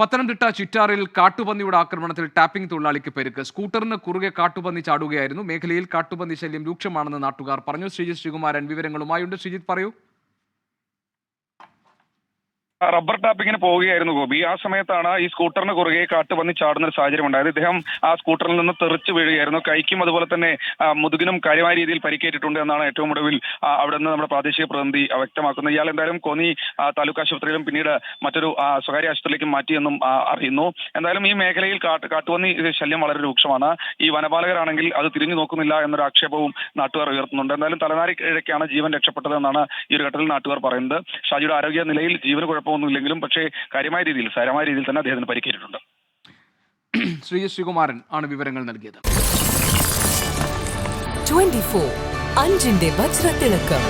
പത്തനംതിട്ട ചിറ്റാറിൽ കാട്ടുപന്നിയുടെ ആക്രമണത്തിൽ ടാപ്പിംഗ് തൊഴിലാളിക്ക് പരിക്ക്. സ്കൂട്ടറിന് കുറുകെ കാട്ടുപന്നി ചാടുകയായിരുന്നു. മേഖലയിൽ കാട്ടുപന്നി ശല്യം രൂക്ഷമാണെന്ന് നാട്ടുകാർ പറഞ്ഞു. ശ്രീജിത് ശ്രീകുമാരൻ വിവരങ്ങളുമായുണ്ട്. ശ്രീജിത്ത് പറയൂ. റബ്ബർ ടാപ്പിങ്ങിന് പോവുകയായിരുന്നു ഗോപി. ആ സമയത്താണ് ഈ സ്കൂട്ടറിന് കുറുകെ കാട്ട് വന്ന് ചാടുന്ന ഒരു സാഹചര്യം ഉണ്ടായത്. ഇദ്ദേഹം ആ സ്കൂട്ടറിൽ നിന്ന് തെറിച്ച് വീഴുകയായിരുന്നു. കൈക്കും അതുപോലെ തന്നെ മുതുകിനും കാര്യമായ രീതിയിൽ പരിക്കേറ്റിട്ടുണ്ട് എന്നാണ് ഏറ്റവും ഒടുവിൽ അവിടെ നിന്ന് നമ്മുടെ പ്രാദേശിക പ്രതിനിധി വ്യക്തമാക്കുന്നത്. ഇയാൾ എന്തായാലും കോന്നി താലൂക്ക് ആശുപത്രിയിലും പിന്നീട് മറ്റൊരു സ്വകാര്യ ആശുപത്രിയിലേക്ക് മാറ്റിയെന്നും അറിയുന്നു. എന്തായാലും ഈ മേഖലയിൽ കാട്ട് കാട്ടുപന്നി ശല്യം വളരെ രൂക്ഷമാണ്. ഈ വനപാലകരാണെങ്കിൽ അത് തിരിഞ്ഞു നോക്കുന്നില്ല എന്നൊരു ആക്ഷേപവും നാട്ടുകാർ ഉയർത്തുന്നുണ്ട്. എന്തായാലും തലനാരി കിഴക്കാണ് ജീവൻ രക്ഷപ്പെട്ടതെന്നാണ് ഈ ഒരു ഘട്ടത്തിൽ നാട്ടുകാർ പറയുന്നത്. ഷാജിയുടെ ആരോഗ്യ നിലയിൽ ജീവന് കുഴപ്പമൊന്നുമില്ലെങ്കിലും പക്ഷേ കാര്യമായ രീതിയിൽ സാരമായ രീതിയിൽ തന്നെ അദ്ദേഹത്തിന് പരിക്കേറ്റിട്ടുണ്ട്. ശ്രീ ശ്രീകുമാരൻ ആണ് വിവരങ്ങൾ നൽകിയത്. 24 അഞ്ചിന്റെ വജ്രത്തിളക്കം.